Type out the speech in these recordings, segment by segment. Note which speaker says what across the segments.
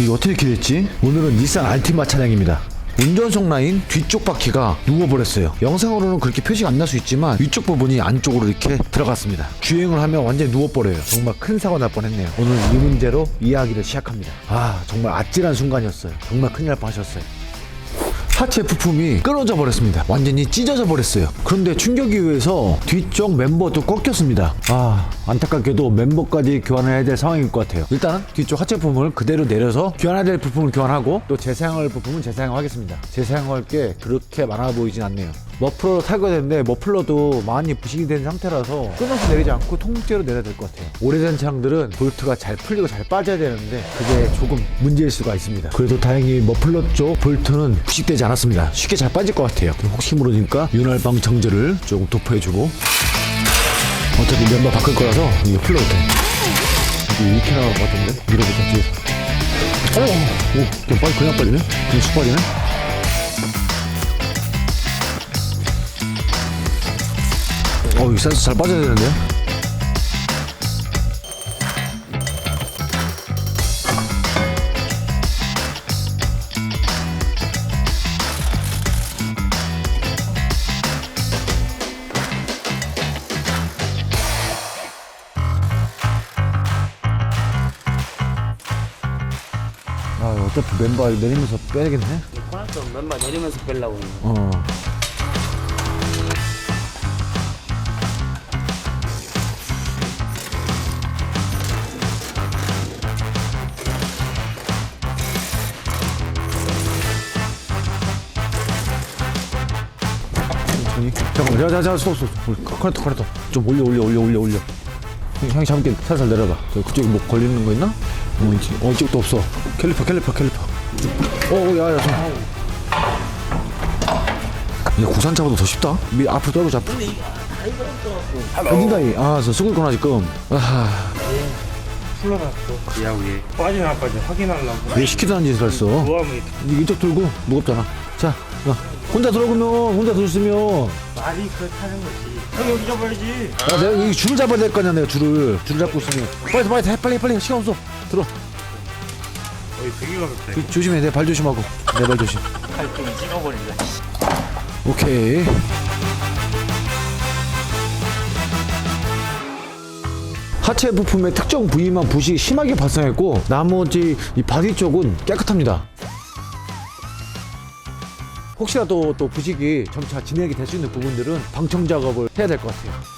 Speaker 1: 이게 어떻게 이렇게 됐지? 오늘은 닛산 알티마 차량입니다. 운전석 라인 뒤쪽 바퀴가 누워버렸어요. 영상으로는 그렇게 표시가 안 날 수 있지만 위쪽 부분이 안쪽으로 이렇게 들어갔습니다. 주행을 하면 완전히 누워버려요. 정말 큰 사고 날 뻔했네요. 오늘 이 문제로 이야기를 시작합니다. 아 정말 아찔한 순간이었어요. 정말 큰일 날 뻔하셨어요. 하체 부품이 끊어져 버렸습니다. 완전히 찢어져 버렸어요. 그런데 충격에 의해서 뒤쪽 멤버도 꺾였습니다. 아, 안타깝게도 멤버까지 교환해야 될 상황일 것 같아요. 일단은 뒤쪽 하체 부품을 그대로 내려서 교환해야 될 부품을 교환하고 또 재사용할 부품은 재사용하겠습니다. 재사용할 게 그렇게 많아 보이진 않네요. 머플러로 탈거야 되는데 머플러도 많이 부식이 된 상태라서 끊어서 내리지 않고 통째로 내려야 될 것 같아요. 오래된 차량들은 볼트가 잘 풀리고 잘 빠져야 되는데 그게 조금 문제일 수가 있습니다. 그래도 다행히 머플러 쪽 볼트는 부식되지 않았습니다. 쉽게 잘 빠질 것 같아요. 혹시 모르니까 윤활방 정제를 조금 도포해주고 어차피 멤버 바꿀 거라서 이거 풀러도 돼. 이게 이렇게 나갈 것 같은데? 밀어보자 뒤에서. 어, 오, 그냥 빨리 그냥 빨리네? 그냥 쑥 빠지네? 어, 이 센스 잘 빠져야 되는데? 아, 어차피 멤버 내리면서 빼야겠네?
Speaker 2: 코너쪽 멤버 내리면서 빼려고.
Speaker 1: 어. 천천히. 잠깐만, 자, 자, 자, 쏘, 쏘, 쏘. 커넥터, 커넥터. 좀 올려, 올려, 올려, 올려, 올려. 형이 잡게 살살 내려봐. 저 그쪽에 뭐 걸리는 거 있나? 어, 이쪽, 어, 이쪽도 없어. 캘리퍼, 캘리퍼, 캘리퍼. 어, 어, 야, 야, 좀. 야, 구산 차보다 더 쉽다. 미 앞으로 떨고 잡고. 어딘가 이. 아, 저 쓰고 있구나 지금. 아,
Speaker 3: 풀어놨어. 야 위에 빠지나 안 빠지 확인하려고.
Speaker 1: 왜 않은 짓을 했어? 이쪽 들고 무겁잖아. 자, 야, 혼자 들어오면 혼자 들었으면.
Speaker 3: 말이 그렇다는 거지. 형 여기 잡아야지.
Speaker 1: 야, 내가 이 줄을 잡아야 될 거 아니야, 내가 줄을. 줄을 잡고 있으면. 빨리, 빨리, 해, 빨리, 빨리. 시간 없어. 들어.
Speaker 3: 어이 되게 가볍다.
Speaker 1: 그, 조심해, 내 발 조심하고. 내 발 조심.
Speaker 2: 칼등이 찍어버린다.
Speaker 1: 오케이. 하체 부품의 특정 부위만 부식이 심하게 발생했고 나머지 이 바디 쪽은 깨끗합니다. 혹시라도 또 부식이 점차 진행이 될 수 있는 부분들은 방청 작업을 해야 될 것 같아요.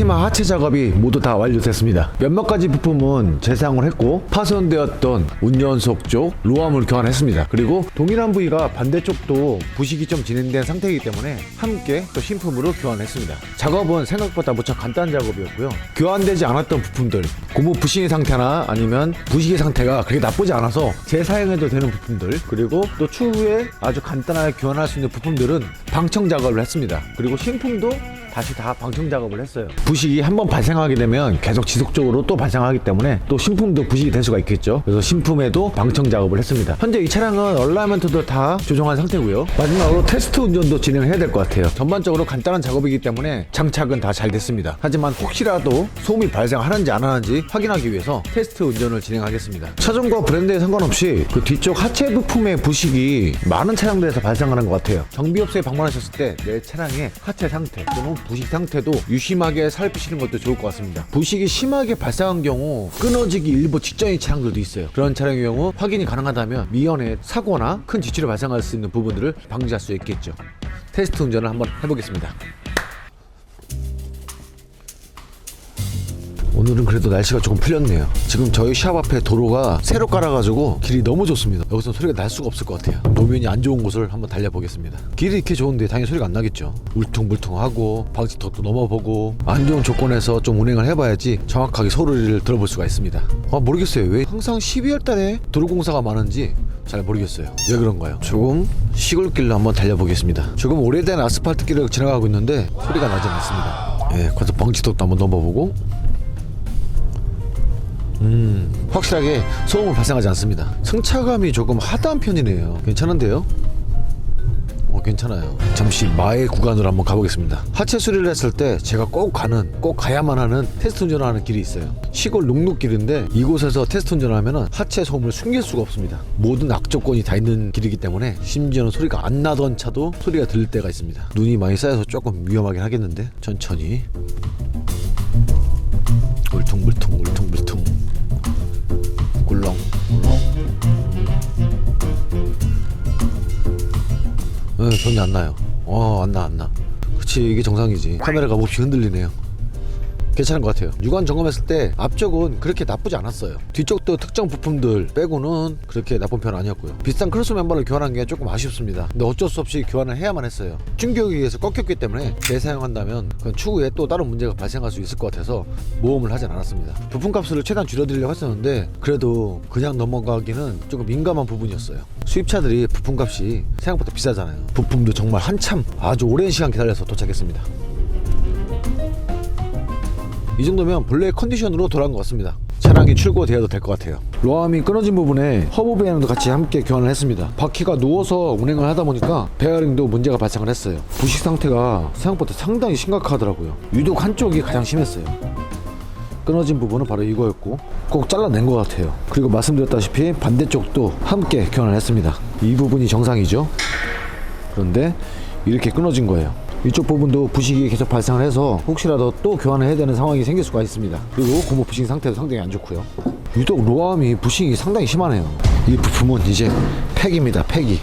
Speaker 1: 알티마 하체 작업이 모두 다 완료됐습니다. 몇몇 가지 부품은 재사용을 했고 파손되었던 운전석 쪽 로함을 교환했습니다. 그리고 동일한 부위가 반대쪽도 부식이 좀 진행된 상태이기 때문에 함께 또 신품으로 교환했습니다. 작업은 생각보다 무척 간단한 작업이었고요. 교환되지 않았던 부품들, 고무 부싱의 상태나 아니면 부식의 상태가 그렇게 나쁘지 않아서 재사용해도 되는 부품들 그리고 또 추후에 아주 간단하게 교환할 수 있는 부품들은 방청 작업을 했습니다. 그리고 신품도 다시 다 방청 작업을 했어요. 부식이 한 번 발생하게 되면 계속 지속적으로 또 발생하기 때문에 또 신품도 부식이 될 수가 있겠죠. 그래서 신품에도 방청 작업을 했습니다. 현재 이 차량은 얼라이먼트도 다 조정한 상태고요. 마지막으로 테스트 운전도 진행해야 될 것 같아요. 전반적으로 간단한 작업이기 때문에 장착은 다 잘 됐습니다. 하지만 혹시라도 소음이 발생하는지 안 하는지 확인하기 위해서 테스트 운전을 진행하겠습니다. 차종과 브랜드에 상관없이 그 뒤쪽 하체 부품의 부식이 많은 차량들에서 발생하는 것 같아요. 정비업소에 방문하셨을 때 내 차량의 하체 상태 또는 부식 상태도 유심하게 살피시는 것도 좋을 것 같습니다. 부식이 심하게 발생한 경우 끊어지기 일부 직전인 차량들도 있어요. 그런 차량의 경우 확인이 가능하다면 미연에 사고나 큰 지출이 발생할 수 있는 부분들을 방지할 수 있겠죠. 테스트 운전을 한번 해보겠습니다. 오늘은 그래도 날씨가 조금 풀렸네요. 지금 저희 샵 앞에 도로가 새로 깔아가지고 길이 너무 좋습니다. 여기서 소리가 날 수가 없을 것 같아요. 노면이 안 좋은 곳을 한번 달려보겠습니다. 길이 이렇게 좋은데 당연히 소리가 안 나겠죠. 울퉁불퉁하고 방지턱도 넘어보고 안 좋은 조건에서 좀 운행을 해봐야지 정확하게 소리를 들어볼 수가 있습니다. 아 모르겠어요. 왜 항상 12월 달에 도로 공사가 많은지 잘 모르겠어요. 왜 그런가요? 조금 시골길로 한번 달려보겠습니다. 조금 오래된 아스팔트 길을 지나가고 있는데 소리가 나진 않습니다. 예, 그래서 방지턱도 한번 넘어보고 음, 확실하게 소음은 발생하지 않습니다. 승차감이 조금 하다한 편이네요. 괜찮은데요? 어, 괜찮아요. 잠시 마의 구간으로 한번 가보겠습니다. 하체 수리를 했을 때 제가 꼭 가는, 꼭 가야만 하는 테스트 운전을 하는 길이 있어요. 시골 녹록길인데 이곳에서 테스트 운전을 하면 하체 소음을 숨길 수가 없습니다. 모든 악조건이 다 있는 길이기 때문에 심지어는 소리가 안 나던 차도 소리가 들릴 때가 있습니다. 눈이 많이 쌓여서 조금 위험하긴 하겠는데 천천히 전혀 안 나요. 어 안 나 안 나. 그치 이게 정상이지. 카메라가 몹시 흔들리네요 괜찮은 것 같아요. 육안 점검했을 때 앞쪽은 그렇게 나쁘지 않았어요. 뒤쪽도 특정 부품들 빼고는 그렇게 나쁜 편 아니었고요. 비싼 크로스 멤버를 교환한 게 조금 아쉽습니다. 근데 어쩔 수 없이 교환을 해야만 했어요. 충격에 의해서 꺾였기 때문에 재사용한다면 그건 추후에 또 다른 문제가 발생할 수 있을 것 같아서 모험을 하진 않았습니다. 부품값을 최대한 줄여드리려고 했었는데 그래도 그냥 넘어가기는 조금 민감한 부분이었어요. 수입차들이 부품값이 생각보다 비싸잖아요. 부품도 정말 한참 아주 오랜 시간 기다려서 도착했습니다 이 정도면 본래 컨디션으로 돌아온 것 같습니다. 차량이 출고되어도 될 것 같아요. 로함이 끊어진 부분에 허브 베어링도 같이 함께 교환을 했습니다. 바퀴가 누워서 운행을 하다 보니까 베어링도 문제가 발생을 했어요. 부식 상태가 생각보다 상당히 심각하더라고요. 유독 한쪽이 가장 심했어요. 끊어진 부분은 바로 이거였고 꼭 잘라낸 것 같아요. 그리고 말씀드렸다시피 반대쪽도 함께 교환을 했습니다. 이 부분이 정상이죠. 그런데 이렇게 끊어진 거예요. 이쪽 부분도 부식이 계속 발생을 해서 혹시라도 또 교환을 해야 되는 상황이 생길 수가 있습니다. 그리고 고무 부식 상태도 상당히 안 좋고요. 유독 로암이 부식이 상당히 심하네요. 이 부품은 이제 팩입니다. 팩이